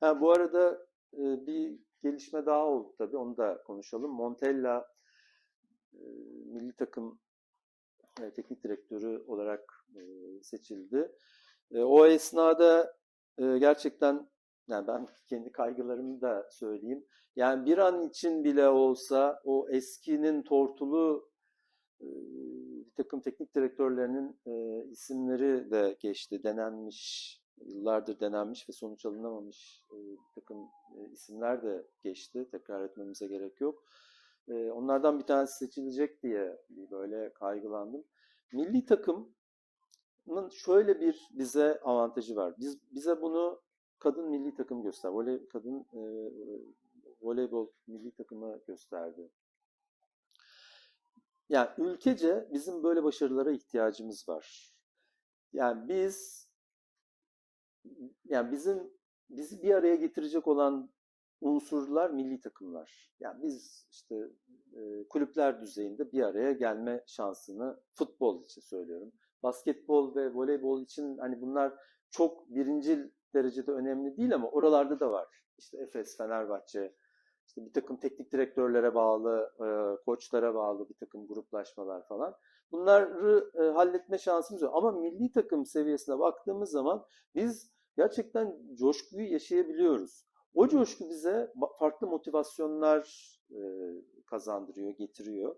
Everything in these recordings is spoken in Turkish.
Ha, bu arada e, bir gelişme daha oldu tabii. Onu da konuşalım. Montella e, milli takım e, teknik direktörü olarak e, seçildi. E, o esnada e, gerçekten yani ben kendi kaygılarımı da söyleyeyim. Yani bir an için bile olsa o eskinin tortulu e, takım teknik direktörlerinin e, isimleri de geçti, denenmiş, yıllardır denenmiş ve sonuç alınamamış e, bir takım e, isimler de geçti. Tekrar etmemize gerek yok. E, onlardan bir tanesi seçilecek diye böyle kaygılandım. Milli takımın şöyle bir bize avantajı var. Biz bize bunu kadın milli takım göster. Voley, kadın e, voleybol milli takımı gösterdi. Yani ülkece bizim böyle başarılara ihtiyacımız var. Yani biz yani bizim bizi bir araya getirecek olan unsurlar milli takımlar. Yani biz işte e, kulüpler düzeyinde bir araya gelme şansını futbol için söylüyorum. Basketbol ve voleybol için hani bunlar çok birincil derecede önemli değil ama oralarda da var. İşte Efes, Fenerbahçe, işte bir takım teknik direktörlere bağlı, e, koçlara bağlı bir takım gruplaşmalar falan. Bunları e, halletme şansımız yok. Ama milli takım seviyesine baktığımız zaman biz gerçekten coşkuyu yaşayabiliyoruz. O coşku bize farklı motivasyonlar e, kazandırıyor, getiriyor.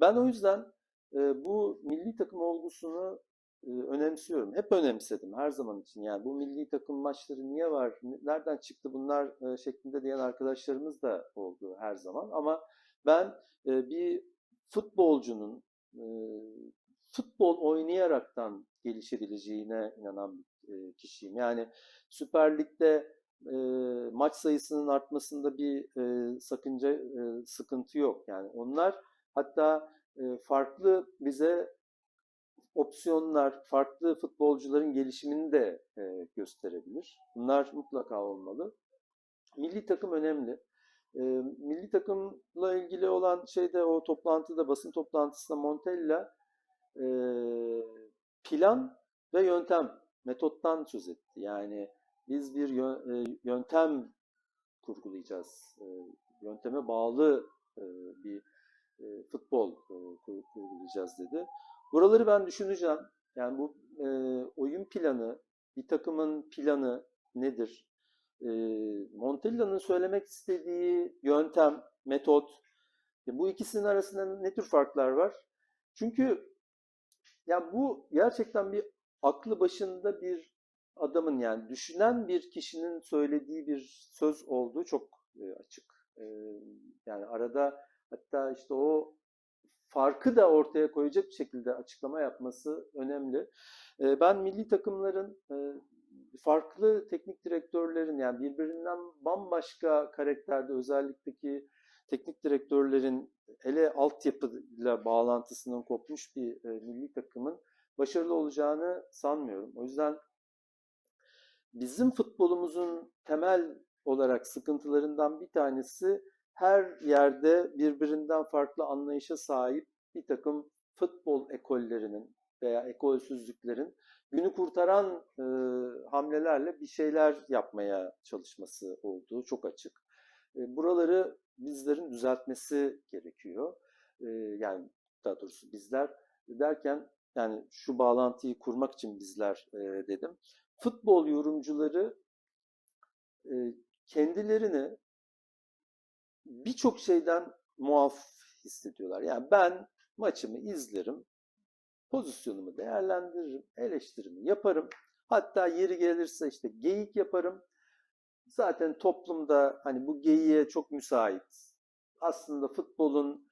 Ben o yüzden e, bu milli takım olgusunu e, önemsiyorum. Hep önemsedim her zaman için. Yani bu milli takım maçları niye var, nereden çıktı bunlar e, şeklinde diyen arkadaşlarımız da oldu her zaman. Ama ben e, bir futbolcunun futbol oynayaraktan gelişebileceğine inanan bir kişiyim. Yani Süper Lig'de e, maç sayısının artmasında bir e, sakınca, e, sıkıntı yok. Yani onlar hatta e, farklı bize opsiyonlar, farklı futbolcuların gelişimini de e, gösterebilir. Bunlar mutlaka olmalı. Milli takım önemli. E, milli takımla ilgili olan şeyde o toplantıda, basın toplantısında Montella e, plan ve yöntem, metottan söz etti. Yani biz bir yöntem kurgulayacağız. Yönteme bağlı bir futbol kurgulayacağız dedi. Buraları ben düşüneceğim. Yani bu oyun planı, bir takımın planı nedir? Montella'nın söylemek istediği yöntem, metot, bu ikisinin arasında ne tür farklar var? Çünkü ya bu gerçekten bir aklı başında bir adamın yani düşünen bir kişinin söylediği bir söz olduğu çok e, açık. E, yani arada hatta işte o farkı da ortaya koyacak şekilde açıklama yapması önemli. E, ben milli takımların farklı teknik direktörlerin yani birbirinden bambaşka karakterde özellikle ki teknik direktörlerin hele altyapıyla bağlantısının kopmuş bir milli takımın başarılı olacağını sanmıyorum. O yüzden bizim futbolumuzun temel olarak sıkıntılarından bir tanesi her yerde birbirinden farklı anlayışa sahip bir takım futbol ekollerinin veya ekolsüzlüklerin günü kurtaran e, hamlelerle bir şeyler yapmaya çalışması olduğu çok açık. E, buraları bizlerin düzeltmesi gerekiyor. E, yani daha doğrusu bizler derken yani şu bağlantıyı kurmak için bizler e, dedim futbol yorumcuları e, kendilerini birçok şeyden muaf hissediyorlar. Yani ben maçımı izlerim, pozisyonumu değerlendiririm, eleştirimi yaparım. Hatta yeri gelirse işte geyik yaparım. Zaten toplumda hani bu geyiğe çok müsait. Aslında futbolun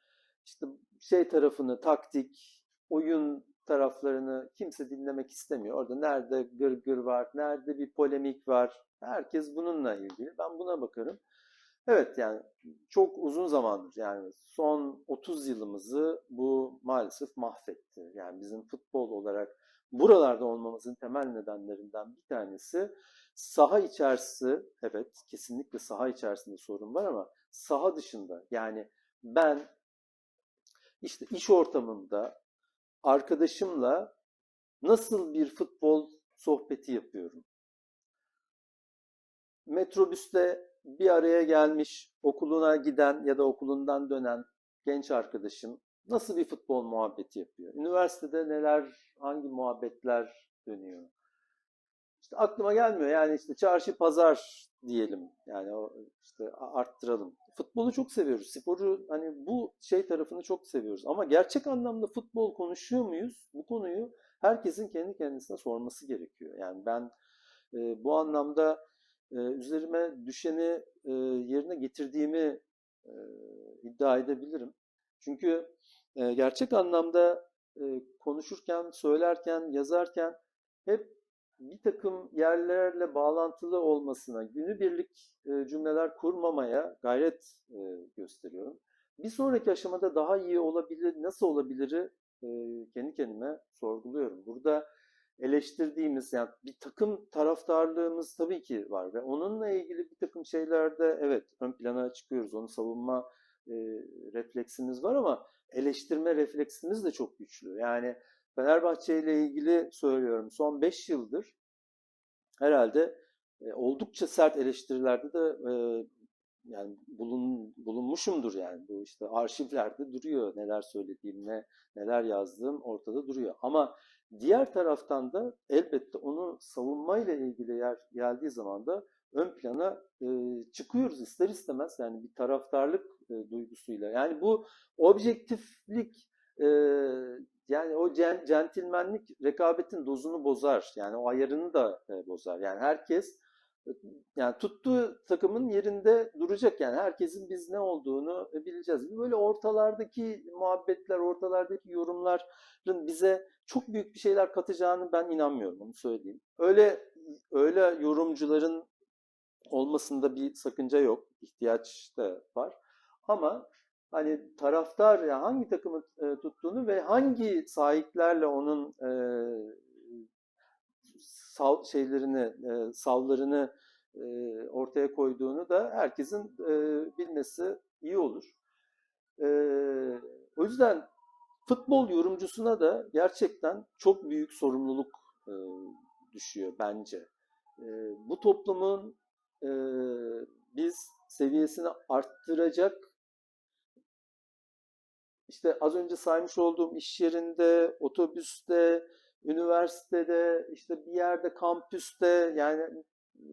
işte şey tarafını, taktik, oyun taraflarını kimse dinlemek istemiyor. Orada nerede gırgır var, nerede bir polemik var. Herkes bununla ilgili. Ben buna bakarım. Evet yani çok uzun zamandır yani son 30 yılımızı bu maalesef mahvetti. Yani bizim futbol olarak buralarda olmamızın temel nedenlerinden bir tanesi saha içerisi evet kesinlikle saha içerisinde sorun var ama saha dışında yani ben işte iş ortamında arkadaşımla nasıl bir futbol sohbeti yapıyorum? metrobüste bir araya gelmiş okuluna giden ya da okulundan dönen genç arkadaşım nasıl bir futbol muhabbeti yapıyor? Üniversitede neler, hangi muhabbetler dönüyor? İşte aklıma gelmiyor. Yani işte çarşı pazar diyelim. Yani o işte arttıralım. Futbolu çok seviyoruz. Sporu hani bu şey tarafını çok seviyoruz. Ama gerçek anlamda futbol konuşuyor muyuz? Bu konuyu herkesin kendi kendisine sorması gerekiyor. Yani ben e, bu anlamda e, üzerime düşeni e, yerine getirdiğimi e, iddia edebilirim. Çünkü e, gerçek anlamda e, konuşurken, söylerken, yazarken hep bir takım yerlerle bağlantılı olmasına, günübirlik e, cümleler kurmamaya gayret e, gösteriyorum. Bir sonraki aşamada daha iyi olabilir, nasıl olabiliri e, kendi kendime sorguluyorum. Burada eleştirdiğimiz, yani bir takım taraftarlığımız tabii ki var ve onunla ilgili bir takım şeylerde evet ön plana çıkıyoruz, onu savunma e, refleksimiz var ama eleştirme refleksimiz de çok güçlü. Yani Fenerbahçe ile ilgili söylüyorum son 5 yıldır herhalde e, oldukça sert eleştirilerde de e, yani bulun, bulunmuşumdur yani bu işte arşivlerde duruyor neler söylediğim ne neler yazdığım ortada duruyor ama diğer taraftan da elbette onu savunmayla ilgili yer geldiği zaman da ön plana e, çıkıyoruz ister istemez yani bir taraftarlık e, duygusuyla yani bu objektiflik e, yani o centilmenlik rekabetin dozunu bozar. Yani o ayarını da e, bozar. Yani herkes yani tuttuğu takımın yerinde duracak. Yani herkesin biz ne olduğunu bileceğiz. Böyle ortalardaki muhabbetler, ortalardaki yorumların bize çok büyük bir şeyler katacağını ben inanmıyorum. Onu söyleyeyim. Öyle öyle yorumcuların olmasında bir sakınca yok. ihtiyaç da var. Ama hani taraftar ya hangi takımı e, tuttuğunu ve hangi sahiplerle onun e, sal şeylerini, e, savlarını e, ortaya koyduğunu da herkesin e, bilmesi iyi olur. E, o yüzden futbol yorumcusuna da gerçekten çok büyük sorumluluk e, düşüyor bence. E, bu toplumun e, biz seviyesini arttıracak işte az önce saymış olduğum iş yerinde, otobüste, üniversitede, işte bir yerde kampüste yani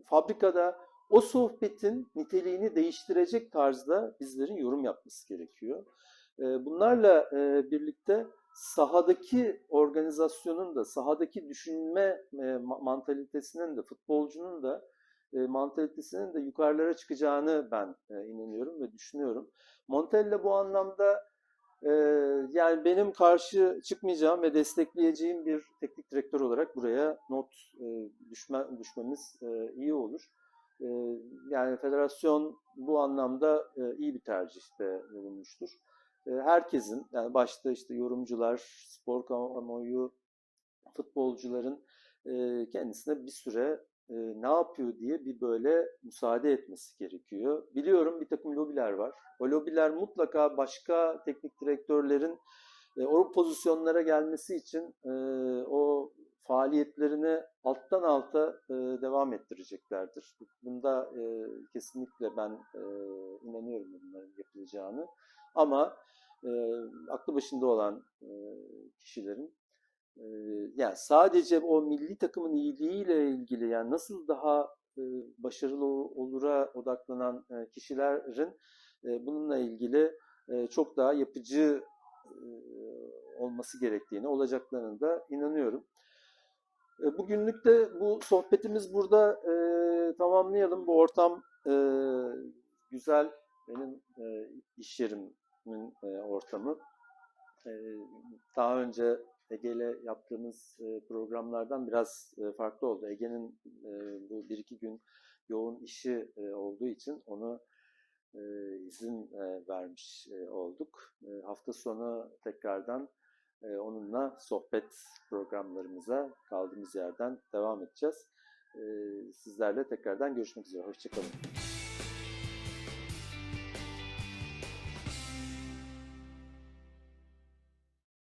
fabrikada o sohbetin niteliğini değiştirecek tarzda bizlerin yorum yapması gerekiyor. Bunlarla birlikte sahadaki organizasyonun da, sahadaki düşünme mantalitesinin de, futbolcunun da mantalitesinin de yukarılara çıkacağını ben inanıyorum ve düşünüyorum. Montella bu anlamda ee, yani benim karşı çıkmayacağım ve destekleyeceğim bir teknik direktör olarak buraya not e, düşme, düşmemiz e, iyi olur. E, yani federasyon bu anlamda e, iyi bir tercihte bulunmuştur. E, herkesin yani başta işte yorumcular, spor kamuoyu, futbolcuların kendisine bir süre e, ne yapıyor diye bir böyle müsaade etmesi gerekiyor. Biliyorum bir takım lobiler var. O lobiler mutlaka başka teknik direktörlerin e, o pozisyonlara gelmesi için e, o faaliyetlerini alttan alta e, devam ettireceklerdir. Bunda e, kesinlikle ben e, inanıyorum bunların yapılacağını. Ama e, aklı başında olan e, kişilerin yani sadece o milli takımın iyiliğiyle ilgili yani nasıl daha başarılı olura odaklanan kişilerin bununla ilgili çok daha yapıcı olması gerektiğini, olacaklarını da inanıyorum. Bugünlük de bu sohbetimiz burada tamamlayalım. Bu ortam güzel, benim iş yerimin ortamı. Daha önce Ege ile yaptığımız e, programlardan biraz e, farklı oldu. Ege'nin e, bu bir iki gün yoğun işi olduğu için onu izin vermiş olduk. Hafta sonu tekrardan onunla sohbet programlarımıza kaldığımız yerden devam edeceğiz. Sizlerle tekrardan görüşmek üzere. Hoşçakalın.